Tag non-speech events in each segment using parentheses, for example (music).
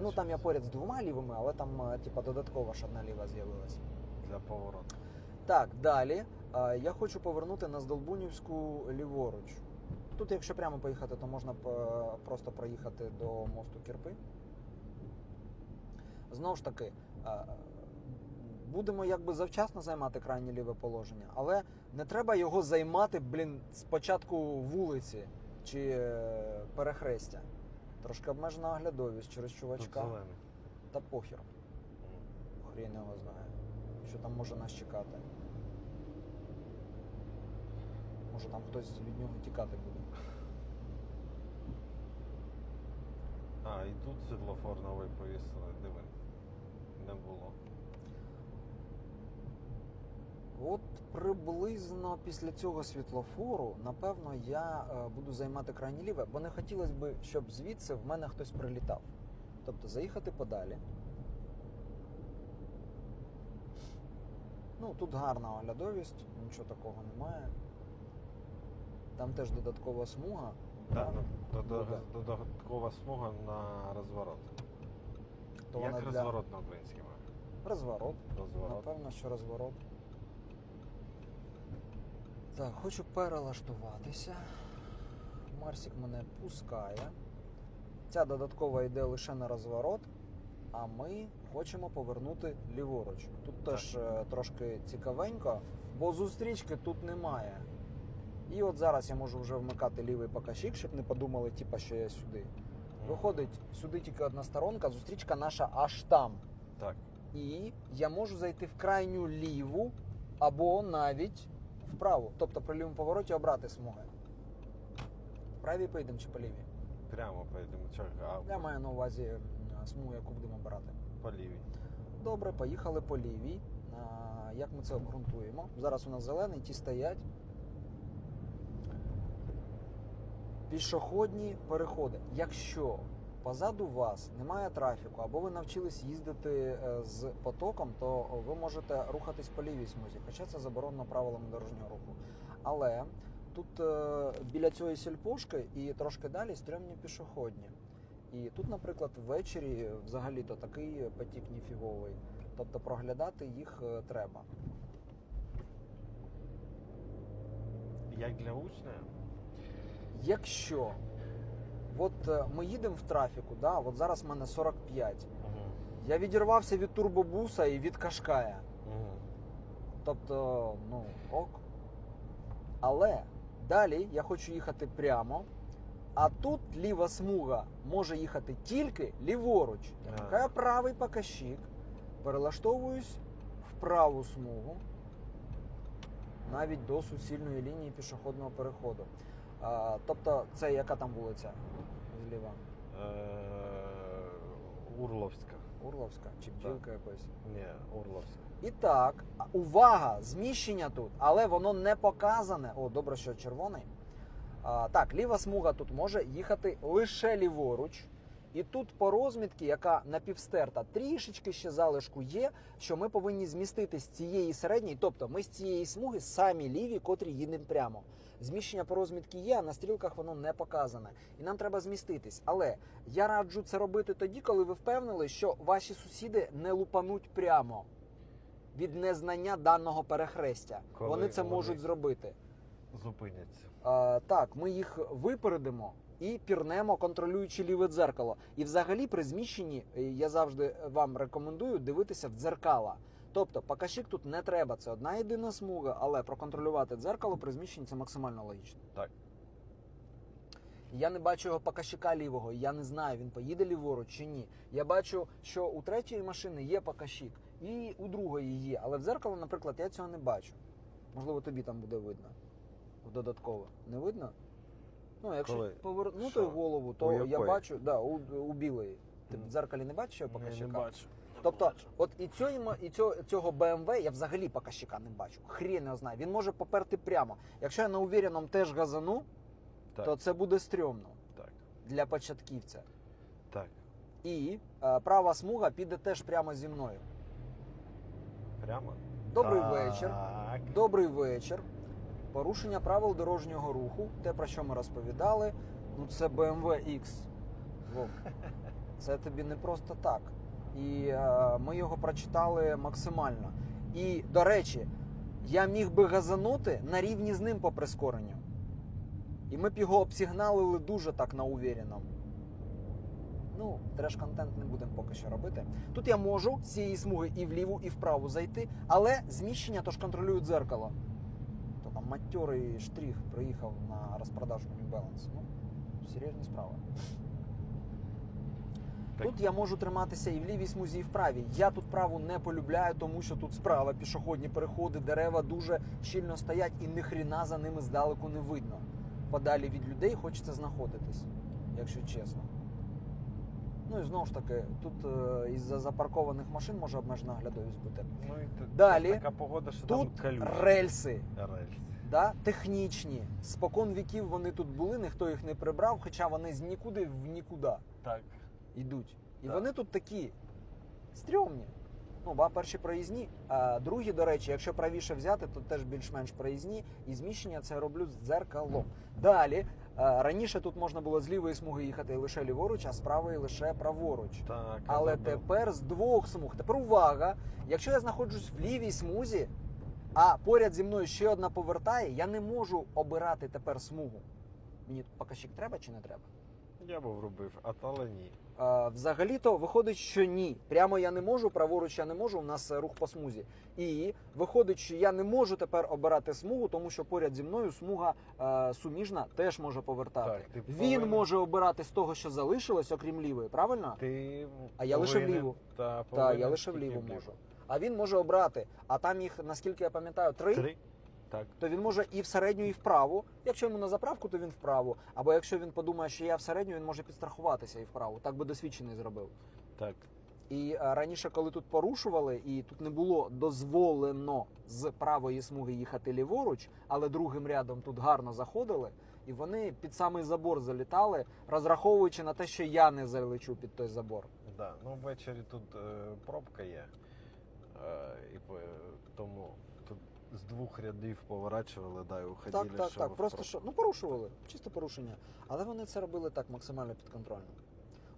Ну там я поряд з двома лівими, але там е, типа додатково ж одна ліва з'явилась. для повороту. Так, далі. Я хочу повернути на Здолбунівську ліворуч. Тут, якщо прямо поїхати, то можна просто проїхати до мосту Кірпи. Знову ж таки, будемо якби завчасно займати крайнє ліве положення, але не треба його займати, блін, спочатку вулиці чи е, перехрестя. Трошки обмежена оглядовість через Тут чувачка. зелений. Та похір. Хрін його знає. Що там може нас чекати. Може там хтось від нього тікати буде. А, і тут світлофор новий повісили, диви. Не було. От приблизно після цього світлофору, напевно, я е, буду займати крайнє ліве, бо не хотілося б, щоб звідси в мене хтось прилітав. Тобто заїхати подалі. Ну, тут гарна оглядовість, нічого такого немає. Там теж додаткова смуга. Так, дода- додаткова смуга на розворот. То Як для- розворот на українському? Розворот. Розворот. Напевно, що розворот. Так, хочу перелаштуватися. Марсик мене пускає. Ця додаткова йде лише на розворот, а ми хочемо повернути ліворуч. Тут теж е, трошки цікавенько, бо зустрічки тут немає. І от зараз я можу вже вмикати лівий покащик, щоб не подумали, типа, що я сюди. Виходить, сюди тільки одна сторонка, зустрічка наша аж там. Так. І я можу зайти в крайню ліву або навіть вправу. Тобто при лівому повороті обрати смуги. Праві поїдемо чи по лівій? Прямо поїдемо. Чого? А, Я маю на увазі смугу, яку будемо обирати. по лівій. Добре, поїхали по лівій. А, Як ми це обґрунтуємо? Зараз у нас зелений, ті стоять. Пішохідні переходи. Якщо позаду вас немає трафіку, або ви навчились їздити е, з потоком, то ви можете рухатись по лівій смузі, хоча це заборонено правилами дорожнього руху. Але тут е, біля цієї сільпошки і трошки далі стрьомні пішохідні. І тут, наприклад, ввечері взагалі-то такий потік ніфіговий. Тобто проглядати їх е, треба. Як для учня? Якщо от е, ми їдемо в трафіку, да, от зараз в мене 45. Угу. Я відірвався від турбобуса і від кашкая. Угу. Тобто, ну, ок. Але далі я хочу їхати прямо, а тут ліва смуга може їхати тільки ліворуч. Я А. вмикаю правий покащик, перелаштовуюсь в праву смугу, навіть до суцільної лінії пішохідного переходу. А, тобто, це яка там вулиця зліва? Е, Урловська. Урловська чи бджілка якось? Ні, Урловська. І так, увага! Зміщення тут, але воно не показане. О, добре, що червоний. А, так, ліва смуга тут може їхати лише ліворуч. І тут по розмітці, яка напівстерта, трішечки ще залишку є, що ми повинні змістити з цієї середньої, тобто ми з цієї смуги самі ліві, котрі їдемо прямо. Зміщення по розмітці є, а на стрілках воно не показане. І нам треба зміститись. Але я раджу це робити тоді, коли ви впевнили, що ваші сусіди не лупануть прямо від незнання даного перехрестя. Коли вони це вони- можуть зробити. Зупиняться. А, так, ми їх випередимо і пірнемо, контролюючи ліве дзеркало. І взагалі при зміщенні е, я завжди вам рекомендую дивитися в дзеркала. Тобто, покащик тут не треба, це одна єдина смуга, але проконтролювати дзеркало при зміщенні це максимально логічно. Так. Я не бачу його покащика лівого, я не знаю, він поїде ліворуч чи ні. Я бачу, що у третьої машини є покащик, і у другої є. Але в дзеркало, наприклад, я цього не бачу. Можливо, тобі там буде видно. Додатково. Не видно? Ну, якщо Коли? повернути Що? голову, то У я якої? бачу, да, у, у білої. Ти в дзеркалі не бачиш його покащика? бачу. Тобто, от і цього, і цього, цього BMW я взагалі покащика не бачу. Хрін його знає. Він може поперти прямо. Якщо я на увіреному теж газану, Так, то це буде стрьомно так, для початківця. так. І е, права смуга піде теж прямо зі мною. Прямо. Добрий так. вечір. Добрий вечір. Порушення правил дорожнього руху. Те, про що ми розповідали. Ну, це BMW X. Вов. Це тобі не просто так. І е, ми його прочитали максимально. І, до речі, я міг би газанути на рівні з ним по прискоренню. І ми б його обсигналили дуже так на увіреному. Ну, треш-контент не будемо поки що робити. Тут я можу з цієї смуги і вліву, і вправу зайти, але зміщення то ж контролює дзеркало. Матьорий штрих приїхав на розпродажу New Balance. Ну, серйозні справи. Так. Тут я можу триматися і в лівій смузі, і в правій. Я тут праву не полюбляю, тому що тут справа пішохідні переходи, дерева дуже щільно стоять і ніхріна за ними здалеку не видно. Подалі від людей хочеться знаходитись, якщо чесно. Ну і знову ж таки, тут е, із-за запаркованих машин може обмежена оглядовість бути. Ну і тут Далі. така погода, що Тут там калюжа. рельси, Рельси. Да, технічні. Спокон віків вони тут були, ніхто їх не прибрав, хоча вони з нікуди в нікуди Так. йдуть. І Так. вони тут такі стрьомні. Ну, ба перші проїзні. А другі, до речі, якщо правіше взяти, то теж більш-менш проїзні. І зміщення це роблю з дзеркалом. Далі, е, раніше тут можна було з лівої смуги їхати лише ліворуч, а з правої лише праворуч. Так. Але забув. тепер з двох смуг. Тепер увага! Якщо я знаходжусь в лівій смузі, а поряд зі мною ще одна повертає, я не можу обирати тепер смугу. Мені тут показчик треба чи не треба? Я був робив, а але ні. Е, Взагалі-то виходить, що ні. Прямо я не можу, праворуч я не можу. У нас е, рух по смузі. І виходить, що я не можу тепер обирати смугу, тому що поряд зі мною смуга е, суміжна теж може повертати. Так, ти Він повинен- може обирати з того, що залишилось, окрім лівої, правильно? Ти А я лише вліву. Та, повинен я лише вліво можу. А він може обрати. А там їх, наскільки я пам'ятаю, три. Три? Так. То він може і в середню, і вправо. Якщо йому на заправку, то він вправо. Або якщо він подумає, що я в середню, він може підстрахуватися і вправо. Так би досвідчений зробив. Так. І е, раніше, коли тут порушували, і тут не було дозволено з правої смуги їхати ліворуч, але другим рядом тут гарно заходили, і вони під самий забор залітали, розраховуючи на те, що я не залечу під той забор. Да. Ну, ввечері тут е, пробка є. Е, і по, тому тут з двох рядів поворачували, да, і уходили. Так, так, так. Просто що ну порушували, чисто порушення. Але вони це робили так максимально підконтрольно.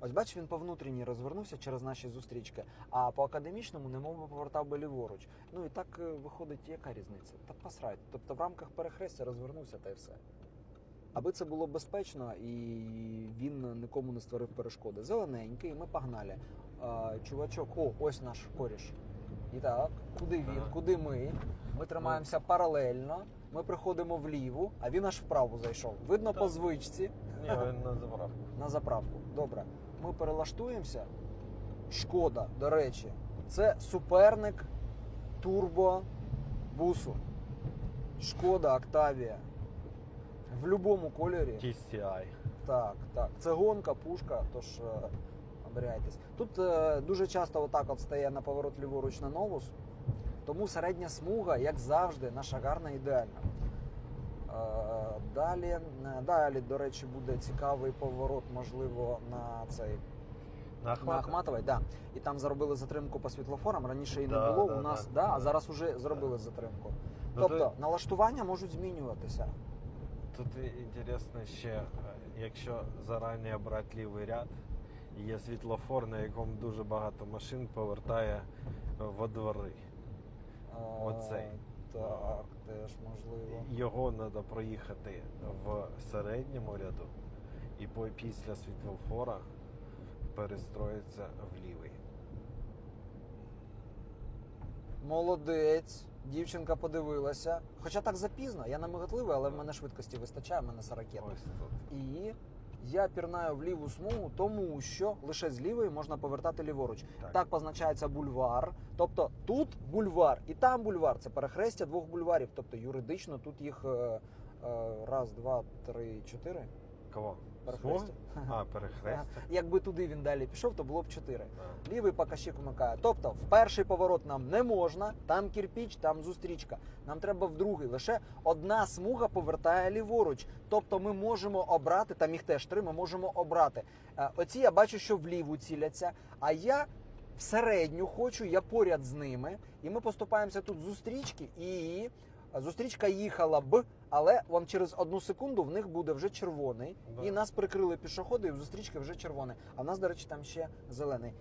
Ось бач, він по внутрішній розвернувся через наші зустрічки, а по академічному немов би повертав би ліворуч. Ну і так е, виходить, яка різниця? Та посрать. Тобто в рамках перехрестя розвернувся та й все. Аби це було безпечно і він нікому не створив перешкоди. Зелененький, ми погнали. Чувачок, о, ось наш коріш. І так, куди він, Так. куди ми? Ми тримаємося паралельно. Ми приходимо вліву, а він аж вправо зайшов. Видно Так. по звичці Ні, він на заправку. (laughs) на заправку. Добре. Ми перелаштуємося. Шкода, до речі, це суперник турбо бусу. Шкода Октавія. В будь-якому кольорі. TCI. Так, так. Це гонка, пушка, тож е, оберігайтесь. Тут е, дуже часто отак от стає на поворот ліворуч на новус, тому середня смуга, як завжди, наша гарна ідеальна. Е, далі, е, далі, до речі, буде цікавий поворот, можливо, на цей На Ахмата? Ахматовій, да. І там зробили затримку по світлофорам. Раніше її не було. да, у нас да, да, а зараз уже зробили затримку. Ну, тобто то- налаштування можуть змінюватися. Тут інтересно ще, е, якщо зарані брати лівий ряд, є світлофор, на якому дуже багато машин повертає во двори. Оцей. Так, теж можливо. Його треба проїхати в середньому ряду і після світлофора перестроїться в лівий. Молодець. Дівчинка подивилася. Хоча так запізно, я не миготливий, але в мене швидкості вистачає, в мене 40 Ось тут. І я пірнаю в ліву смугу, тому що лише з лівої можна повертати ліворуч. Так. Так позначається бульвар. Тобто тут бульвар і там бульвар. Це перехрестя двох бульварів. Тобто юридично тут їх е, е, раз, два, три, чотири. Кого? Перехрестя. А, перехрестя. (laughs) Якби туди він далі пішов, то було б чотири. А. Лівий покащик вмикає. Тобто в перший поворот нам не можна, там кірпіч, там зустрічка. Нам треба в другий. Лише одна смуга повертає ліворуч. Тобто ми можемо обрати, там їх теж три, ми можемо обрати. Е, Оці я бачу, що вліву ціляться, а я в середню хочу, я поряд з ними. І ми поступаємося тут зустрічки і. Зустрічка їхала б, але вон через одну секунду в них буде вже червоний. Да. І нас прикрили пішоходи, і в зустрічки вже червоний. А в нас, до речі, там ще зелений.